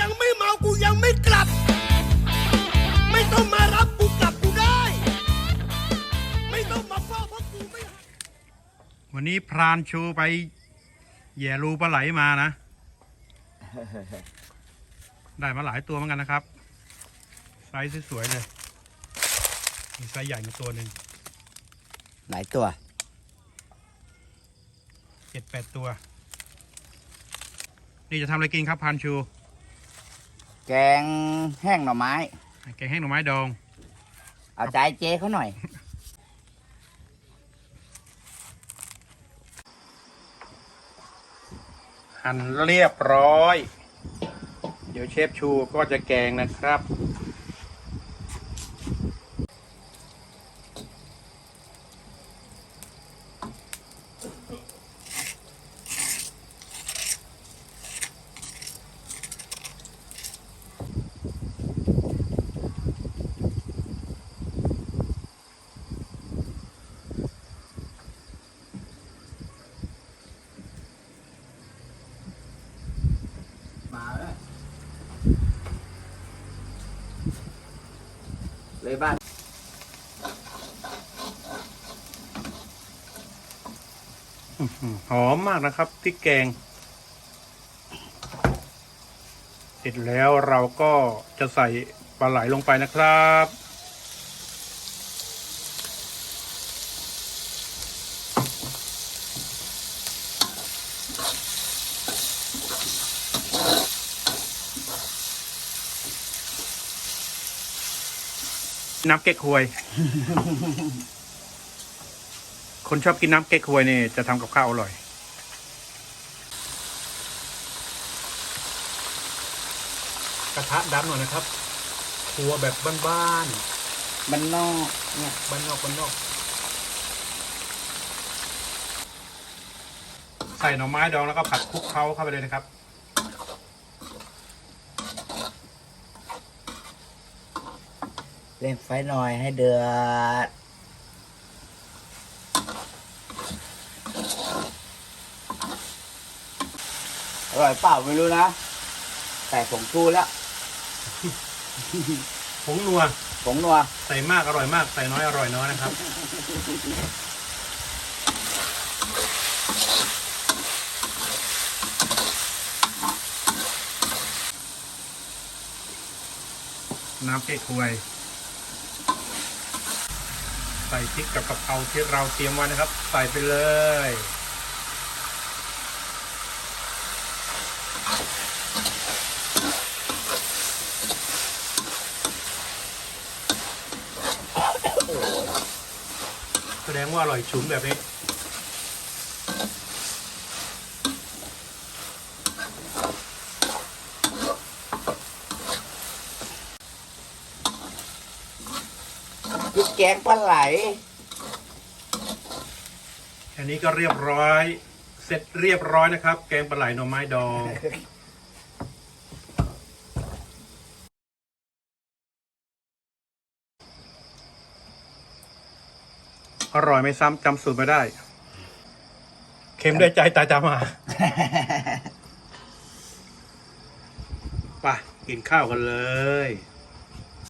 ยังไม่เมากูยังไม่กลับ ไม่ต้องมารับกูกลับกูได้ ไม่ต้องมาเฝ้าเพราะกูไม่ วันนี้พรานชูไปแย่รูปลาไหลมานะ ได้มาหลายตัวเหมือนกันนะครับ ไซส์สวยๆเลย มีไซส์ใหญ่มาตัวหนึ่งหลายตัวเจ็ดแปดตัว นี่จะทำอะไรกินครับพรานชู แกงแห้งหน่อไม้ แกงแห้งหน่อไม้ดอง เอาใจเจ๊เขาหน่อย หั่นเรียบร้อย เดี๋ยวเชฟชูก็จะแกงนะครับ เลยบ้านหอมมากนะครับพริกแกง เสร็จแล้วเราก็จะใส่ปลาไหลลงไปนะครับ น้ำเก๊กฮวย คนชอบกินน้ำเก๊กฮวยนี่จะทำกับข้าวอร่อย กระทะดำหน่อยนะครับ ครัวแบบบ้านมันนอกเนี่ยๆบ้านนอกบ้านนอก ใส่หน่อไม้ดองแล้วก็ผัดคลุกเคล้าเข้าไปเลยนะครับ เล่นไฟหน่อยให้เดือด อร่อยเปล่าไม่รู้นะ ใส่ผงชูแล้ว ผงนัว ผงนัว ใส่มากอร่อยมาก ใส่น้อยอร่อยน้อยนะครับ น้ำเก๊กฮวย ใส่พริกกับกะเพราที่เราเตรียมไว้นะครับ ใส่ไปเลย แสดงว่าอร่อยฉุนแบบนี้ ริกแกงปลาไหลแค่นี้ก็เรียบร้อย เสร็จเรียบร้อยนะครับ แกงปลาไหลหน่อไม้ดอง อร่อยไม่ซ้ำจำสูตรไม่ได้ เค็มได้ใจตายตามมาไปกินข้าวกันเลย